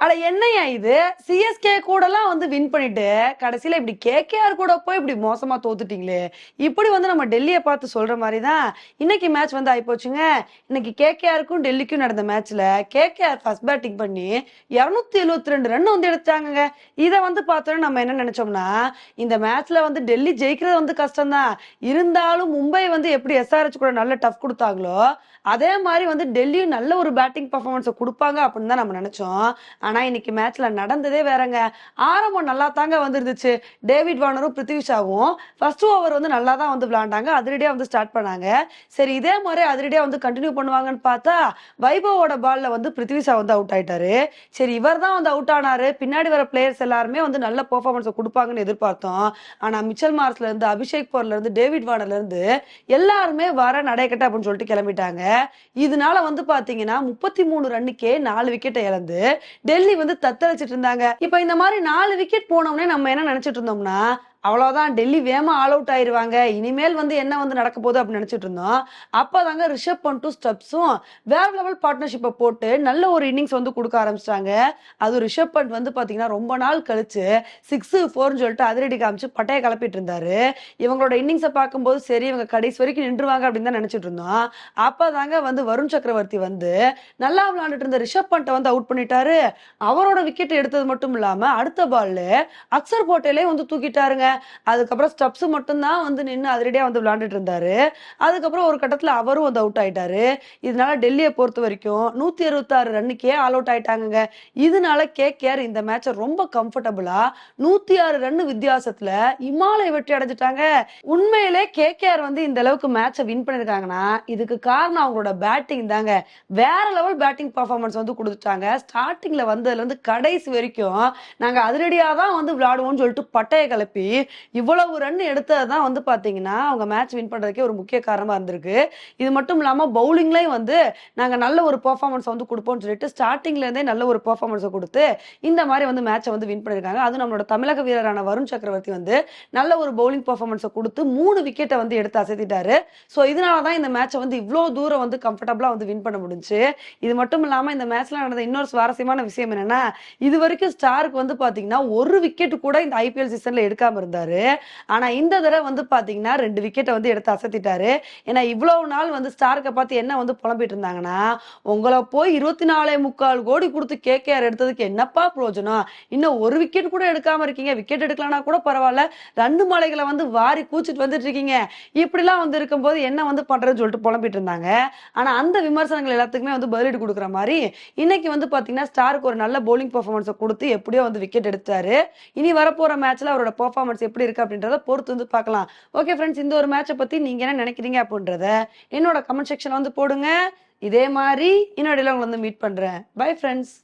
அட என்னையா இது? சிஎஸ்கே கூடலாம் வந்து வின் பண்ணிட்டு கடைசியில் இப்படி கேகேஆர் கூட போய் இப்படி மோசமாக தோத்துட்டீங்களே. இப்படி வந்து நம்ம டெல்லியை பார்த்து சொல்கிற மாதிரி தான் இன்னைக்கு மேட்ச் வந்து ஆகிப்போச்சுங்க இன்னைக்கு கேகேஆருக்கும் டெல்லிக்கும் நடந்த மேட்ச்சில் கேகேஆர் ஃபர்ஸ்ட் பேட்டிங் பண்ணி இரநூத்தி எழுவத்தி ரெண்டு ரன் வந்து எடுத்தாங்கங்க இதை வந்து பார்த்தோன்னா நம்ம என்ன நினச்சோம்னா இந்த மேட்ச்சில் வந்து டெல்லி ஜெயிக்கிறது வந்து கஷ்டம்தான். இருந்தாலும் மும்பை வந்து எப்படி எஸ்ஆர்ஹெச் கூட நல்ல டஃப் கொடுத்தாங்களோ அதே மாதிரி வந்து டெல்லியும் நல்ல ஒரு பேட்டிங் பர்ஃபார்மன்ஸை கொடுப்பாங்க அப்படின்னு தான் நம்ம நினச்சோம். ஆனா இன்னைக்கு மேட்ச்ல நடந்ததே வேறங்க. ஆரம்பம் நல்லா தாங்க வந்துருந்துச்சு. டேவிட் வார்னரும் பிருத்திவிஷாவும் ஃபர்ஸ்ட் ஓவர் வந்து நல்லா தான் வந்து விளாண்டாங்க அதிரடியா வந்து ஸ்டார்ட் பண்ணாங்க. சரி இதே மாதிரி அதிரடியா வந்து கண்டினியூ பண்ணுவாங்கன்னு பார்த்தா வைபவோட பால்ல வந்து பிருத்திவிஷா வந்து அவுட் ஆயிட்டாரு. சரி இவர் தான் வந்து அவுட் ஆனாரு. பின்னாடி வர பிளேயர்ஸ் எல்லாருமே வந்து நல்ல பெர்ஃபார்மன்ஸை கொடுப்பாங்கன்னு எதிர்பார்த்தோம். ஆனா மிச்சல் மார்ஸ்ல இருந்து அபிஷேக் போர்ல இருந்து டேவிட் வார்னர்ல இருந்து எல்லாருமே வர நடைக்கட்ட அப்படின்னு சொல்லிட்டு கிளம்பிட்டாங்க. இதனால வந்து பாத்தீங்கன்னா முப்பத்தி மூணு ரன்னுக்கே நாலு விக்கெட்டை இழந்து டெல்லி வந்து தத்தளிச்சிட்டு இருந்தாங்க. இப்ப இந்த மாதிரி நாலு விக்கெட் போனோம்னே நம்ம என்ன நினைச்சிட்டு இருந்தோம்னா அவ்வளோதான் டெல்லி வேகமா ஆல் அவுட் ஆயிடுவாங்க இனிமேல் வந்து என்ன வந்து நடக்க போகுது அப்படின்னு நினச்சிட்டு இருந்தோம். அப்பதாங்க ரிஷப் பண்ட்டும் ஸ்டெப்ஸும் வேற லெவல் பார்ட்னர்ஷிப்பை போட்டு நல்ல ஒரு இன்னிங்ஸ் வந்து கொடுக்க ஆரம்பிச்சிட்டாங்க. அது ரிஷப் பண்ட் வந்து பார்த்தீங்கன்னா ரொம்ப நாள் கழிச்சு சிக்ஸ் ஃபோர்னு சொல்லிட்டு அதிரடி காமிச்சு பட்டையை கிளப்பிட்டு இருந்தாரு. இவங்களோட இன்னிங்ஸை பார்க்கும்போது சரி இவங்க கடைசி வரைக்கும் நின்றுவாங்க அப்படின்னு தான் நினச்சிட்டு இருந்தோம். அப்போ தாங்க வந்து வருண் சக்கரவர்த்தி வந்து நல்லா விளையாண்டுட்டு இருந்த ரிஷப் பண்ட்டை வந்து அவுட் பண்ணிட்டாரு. அவரோட விக்கெட் எடுத்தது மட்டும் இல்லாமல் அடுத்த பால்ல அக்சர் போட்டையிலே வந்து தூக்கிட்டாருங்க. அதுக்கப்புறம் ஸ்டப்ஸ் மட்டும்தான் வந்து நின்று அதிரடியா வந்து விளையாண்டுட்டு இருந்தாரு. அதுக்கப்புறம் ஒரு கட்டத்தில் அவரும் வந்து அவுட் ஆயிட்டாரு. இதனால டெல்லியை பொறுத்த வரைக்கும் நூத்தி அறுபத்தாறு ரன்னுக்கே ஆல் அவுட் ஆயிட்டாங்கங்க. இதனால கேகேஆர் இந்த மேட்சை ரொம்ப கம்ஃபர்டபுளா நூற்றி ஆறு ரன் வித்தியாசத்துல இமாலய வெற்றி அடைஞ்சிட்டாங்க. உண்மையிலே கேகேஆர் வந்து இந்த அளவுக்கு மேட்சை வின் பண்ணியிருக்காங்கன்னா இதுக்கு காரணம் அவங்களோட பேட்டிங் தாங்க. வேற லெவல் பேட்டிங் பர்ஃபார்மன்ஸ் வந்து கொடுத்துட்டாங்க. ஸ்டார்டிங்ல வந்ததுல இருந்து கடைசி வரைக்கும் நாங்கள் அதிரடியாக தான் வந்து விளையாடுவோம்னு சொல்லிட்டு பட்டையை கிளப்பி இவ்வளவு ரன் எடுத்தது தான் வந்து பார்த்தீங்கன்னா அவங்க மேட்ச் வின் பண்ணுறதுக்கே ஒரு முக்கிய காரணமாக இருந்திருக்கு. இது மட்டும் இல்லாமல் பவுலிங்லேயும் வந்து நாங்கள் நல்ல ஒரு பெர்ஃபார்மன்ஸ் வந்து கொடுப்போம்னு சொல்லிட்டு ஸ்டார்டிங்லேருந்தே நல்ல ஒரு பர்ஃபார்மன்ஸை கொடுத்து இந்த மாதிரி வந்து மேட்சை வந்து வின் பண்ணியிருக்காங்க அதுவும் நம்மளோட தமிழக வீரரான வருண் சக்கரவர்த்தி வந்து நல்ல ஒரு பவுலிங் பர்ஃபார்மன்ஸை கொடுத்து மூணு விக்கெட்டை வந்து எடுத்து அசைத்திட்டாரு. ஸோ இதனால தான் இந்த மேட்சை வந்து இவ்வளோ தூரம் வந்து கம்ஃபர்டபுளாக வந்து வின் பண்ண முடிஞ்சுச்சு இது மட்டும் இல்லாமல் இந்த மேட்ச்ல நடந்த இன்னொரு சுவாரஸ்யமான விஷயம் என்னன்னா இது வரைக்கும் ஸ்டாருக்கு வந்து பார்த்தீங்கன்னா ஒரு விக்கெட் கூட இந்த ஐபிஎல் சீசன்ல எடுக்காம இருந்தாரு. ஆனா இந்த தடவை வந்து பாத்தீங்கன்னா ரெண்டு விக்கெட்டை வந்து எடுத்து அசத்திட்டாரு. ஏன்னா இவ்வளவு நாள் வந்து ஸ்டார்க்கை பார்த்து என்ன வந்து புலம்பிட்டு இருந்தாங்கன்னா உங்களை போய் இருபத்தி நாலே முக்கால் கோடி கொடுத்து கேகேஆர் எடுத்ததுக்கு என்னப்பா பிரயோஜனம் இன்னும் ஒரு விக்கெட் கூட எடுக்காம இருக்கீங்க. விக்கெட் எடுக்கலனா கூட பரவாயில்ல. ரெண்டு மலைகளை வந்து வாரி கூச்சிட்டு வந்துட்டு இருக்கீங்க. இப்படிலாம் வந்து இருக்கும்போது என்ன வந்து பண்றதுன்னு சொல்லிட்டு புலம்பிட்டு இருந்தாங்க. ஆனா அந்த விமர்சனங்கள் எல்லாத்துக்குமே வந்து பதிலடி கொடுக்குற மாதிரி இன்னைக்கு வந்து பாத்தீங்கன்னா ஸ்டாருக்கு ஒரு நல்ல bowling பெர்ஃபார்மன்ஸை கொடுத்து எப்படியோ வந்து விக்கெட் எடுத்தாரு. இனி வரப்போற மேட்ச்ல அவரோட பெர்ஃபார்மன்ஸ் எப்படி இருக்கு அப்படின்றத பொறுத்து வந்து பார்க்கலாம். ஓகே ஃப்ரெண்ட்ஸ் இந்த ஒரு மேட்சை பத்தி நீங்க என்ன நினைக்கிறீங்க அப்படின்றத என்னோட கமெண்ட் செக்ஷன் வந்து போடுங்க. இதே மாதிரி இன்னொரு உங்களை வந்து மீட் பண்றேன். Bye friends